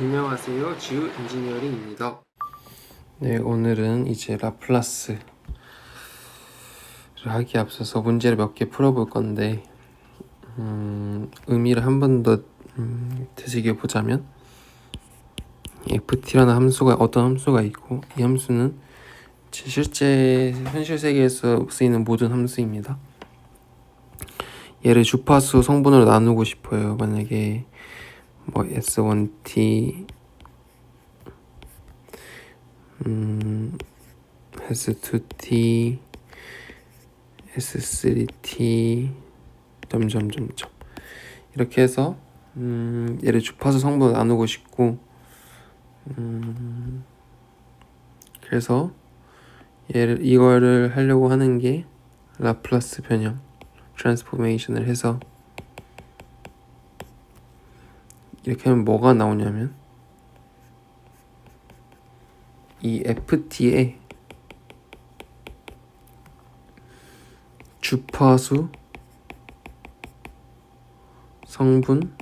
안녕하세요. 지우 엔지니어링입니다. 네, 오늘은 이제 라플라스를 하기 앞서서 문제를 몇 개 풀어볼 건데 음, 의미를 한 번더 음, 되새겨 보자면 ft라는 함수가 어떤 함수가 있고 이 함수는 제 실제 현실 세계에서 쓰이는 모든 함수입니다. 얘를 주파수 성분으로 나누고 싶어요. 만약에 뭐 S1T 음 S2T S3T 점점점점. 이렇게 해서 음 얘를 주파수 성분으로 나누고 싶고 음 그래서 얘를 이거를 하려고 하는 게 라플라스 변형 트랜스포메이션을 해서 이렇게 하면 뭐가 나오냐면 이 FT에 주파수 성분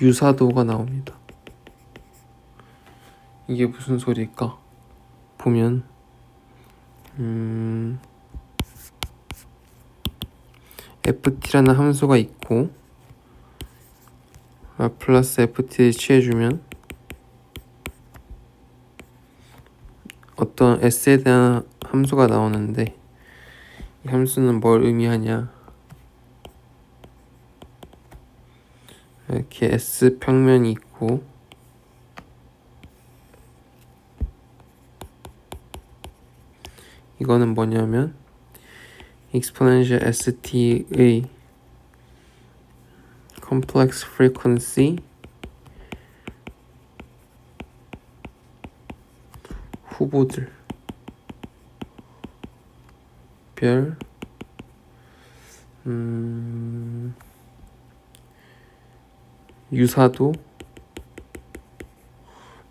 유사도가 나옵니다. 이게 무슨 소리일까? 보면 음 ft라는 함수가 있고 라 플라스 ft를 취해주면 어떤 s에 대한 함수가 나오는데 이 함수는 뭘 의미하냐? 이렇게 s 평면이 있고 이거는 뭐냐면 exponential st의 complex frequency. 후보들. 별. 음, 유사도를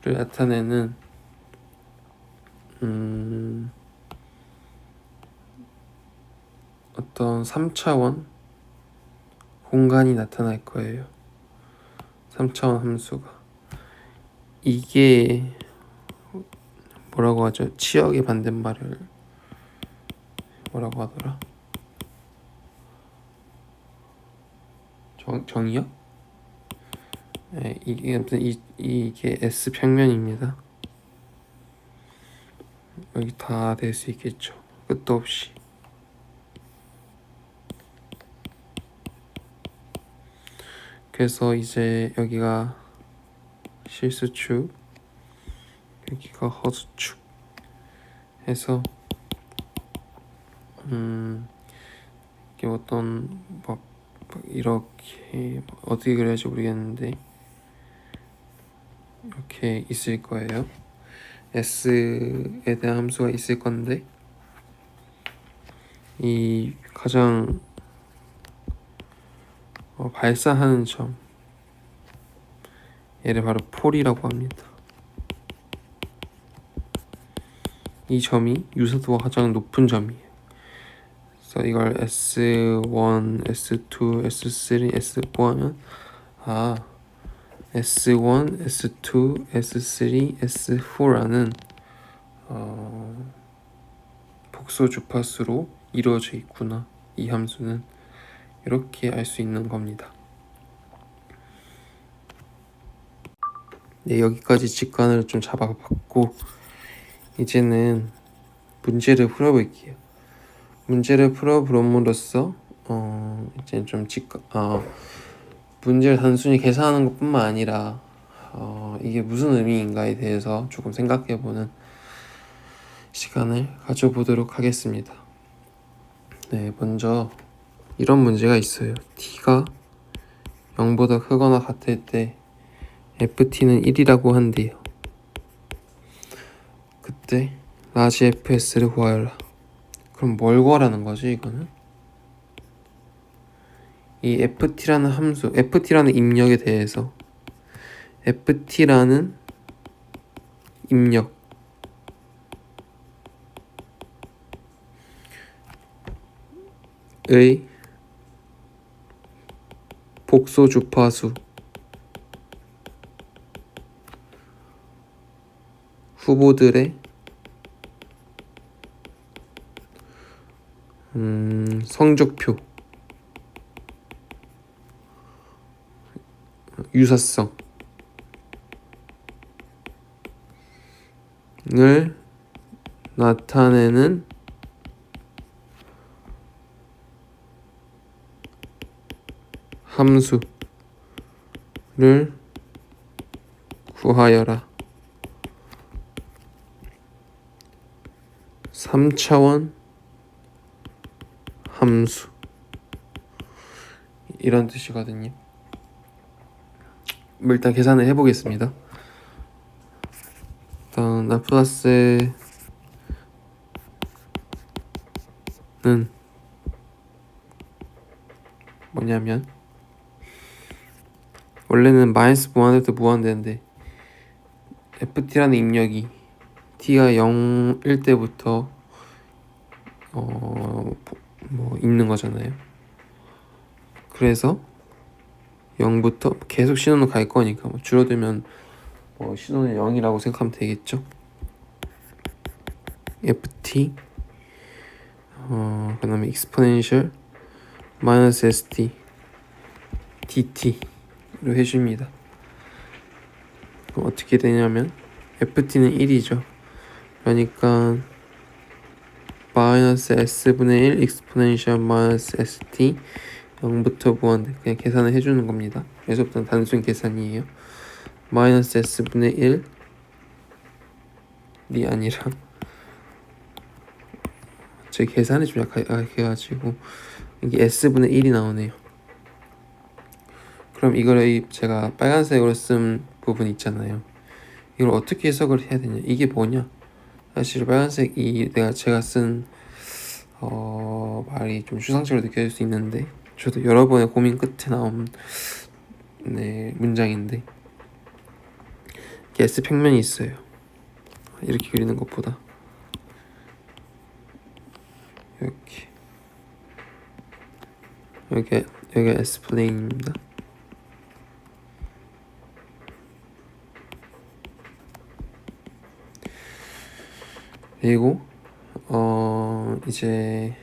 나타내는 음, 어떤 3차원 공간이 나타날 거예요. 3차원 함수가. 이게 뭐라고 하죠? 치역의 반대말을 뭐라고 하더라? 정, 정의역? 네, 이게 아무튼 이, 이게 S 평면입니다. 여기 다 될 수 있겠죠. 끝도 없이. 그래서 이제 여기가 실수축 여기가 허수축 해서 음 이게 어떤 막, 막 이렇게 어떻게 그려야지 모르겠는데 이렇게 있을 거예요. S에 대한 함수가 있을 건데 이 가장 어, 발사하는 점 얘를 바로 폴이라고 합니다. 이 점이 유사도가 가장 높은 점이에요. 그래서 이걸 S1, S2, S3, S4 하면 아 S1, S2, S3, S4라는 어, 복소 주파수로 이루어져 있구나. 이 함수는 이렇게 알 수 있는 겁니다. 네, 여기까지 직관을 좀 잡아봤고 이제는 문제를 풀어볼게요. 문제를 풀어보므로써 어, 이제 좀 직관, 어, 문제를 단순히 계산하는 것뿐만 아니라 어, 이게 무슨 의미인가에 대해서 조금 생각해보는 시간을 가져보도록 하겠습니다. 네, 먼저 이런 문제가 있어요. t가 0보다 크거나 같을 때 ft는 1이라고 한대요. 그때 라지 fs를 구하여라. 그럼 뭘 구하라는 거지 이거는? 이 ft라는 함수, ft라는 입력에 대해서 ft라는 입력 의 복소 주파수. 후보들의 음, 성적표. 유사성을 나타내는 함수를 구하여라. 3차원 함수 이런 뜻이거든요. 뭐 일단 계산을 해보겠습니다. 일단 라플라스는 뭐냐면 원래는 마이너스 무한대 때 무한대인데 ft라는 입력이 t가 0일 때부터 어 뭐 있는 거잖아요. 그래서 0부터 계속 신호는 갈 거니까 뭐 줄어들면 뭐 신호는 0이라고 생각하면 되겠죠. ft 어 그다음에 exponential 마이너스 st dt 로 해줍니다. 그럼 어떻게 되냐면 ft는 1이죠. 그러니까 마이너스 s분의 1 exponential 마이너스 st 0부터 무한대 그냥 계산을 해주는 겁니다. 여기서부터는 단순 계산이에요. 마이너스 s분의 1이 아니라 제 계산이 좀 약해가지고 이게 s분의 1이 나오네요. 그럼 이걸 제가 빨간색으로 쓴 부분 있잖아요. 이걸 어떻게 해석을 해야 되냐? 이게 뭐냐? 사실 빨간색 이 내가 제가 쓴 어, 말이 좀 추상적으로 느껴질 수 있는데 저도 여러 번의 고민 끝에 나온 네, 문장인데 S 평면이 있어요. 이렇게 그리는 것보다 이렇게 여기 여기 S 플레인입니다. 그리고 어 이제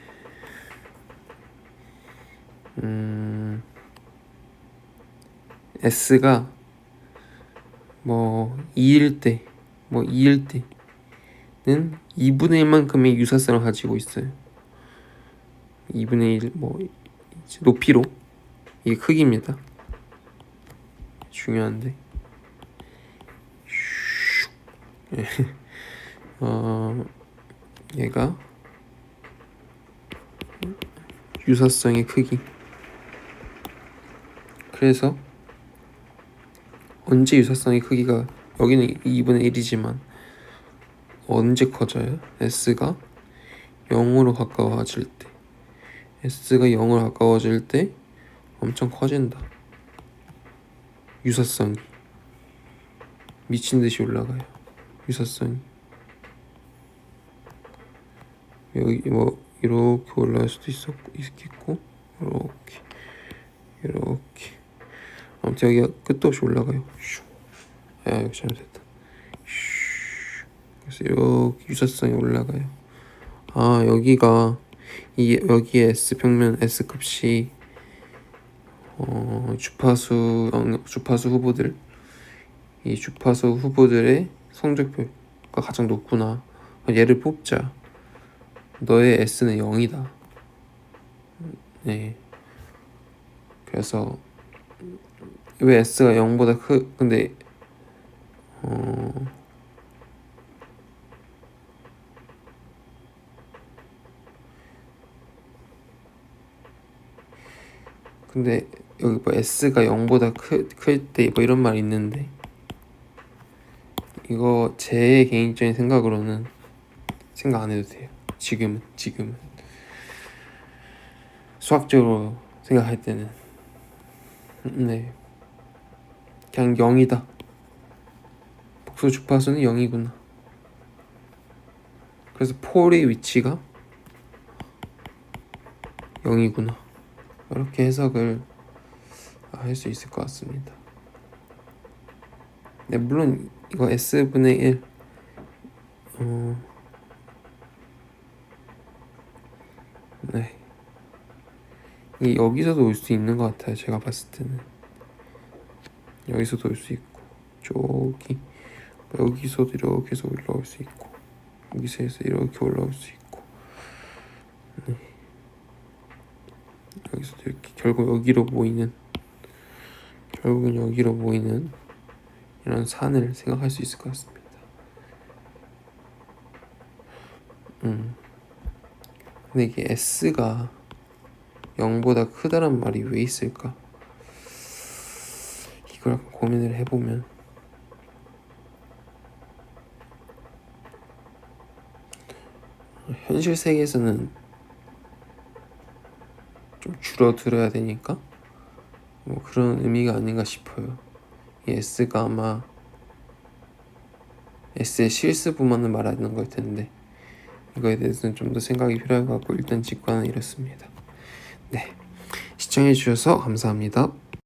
음 S가 뭐 2일 때, 뭐 2일 때는 2분의 1만큼의 유사성을 가지고 있어요. 2분의 1, 뭐 높이로 이게 크기입니다. 중요한데. 예. 어, 얘가 유사성의 크기. 그래서 언제 유사성의 크기가 여기는 2분의 1이지만 언제 커져요? s가 0으로 가까워질 때 s가 0으로 가까워질 때 엄청 커진다. 유사성이 미친 듯이 올라가요. 유사성이 여기 뭐 이렇게 올라갈 수도 있었 있겠고 이렇게 이렇게 아무튼 여기가 끝도 없이 올라가요. 슈. 아 여기 잘못했다. 슈. 그래서 이렇게 유사성이 올라가요. 아 여기가 이 여기에 S 평면 S 값이 어 주파수 주파수 후보들 이 주파수 후보들의 성적표가 가장 높구나. 얘를 뽑자. 너의 S는 0이다. 네. 그래서 왜 S가 0보다 크 근데 어 근데 여기 뭐 S가 0보다 클때 뭐 이런 말 있는데 이거 제 개인적인 생각으로는 생각 안 해도 돼요. 지금은 지금은 수학적으로 생각할 때는 네 그냥 0이다. 복수 주파수는 0이구나. 그래서 폴의 위치가 0이구나. 이렇게 해석을 할 수 있을 것 같습니다. 네, 물론 이거 S분의 1 이게 여기서도 올 수 있는 것 같아요. 제가 봤을 때는 여기서도 올 수 있고 저기 여기서도 이렇게 해서 올라올 수 있고 여기서 해서 이렇게 올라올 수 있고 네. 여기서도 이렇게 결국 여기로 모이는 결국은 여기로 모이는 이런 산을 생각할 수 있을 것 같습니다. 근데 이게 S가 0보다 크다란 말이 왜 있을까? 이걸 고민을 해보면 현실 세계에서는 좀 줄어들어야 되니까 뭐 그런 의미가 아닌가 싶어요. 이 S가 아마 S의 실수부만을 말하는 걸 텐데 이거에 대해서는 좀 더 생각이 필요할 것 같고 일단 직관은 이렇습니다. 네 시청해 주셔서 감사합니다.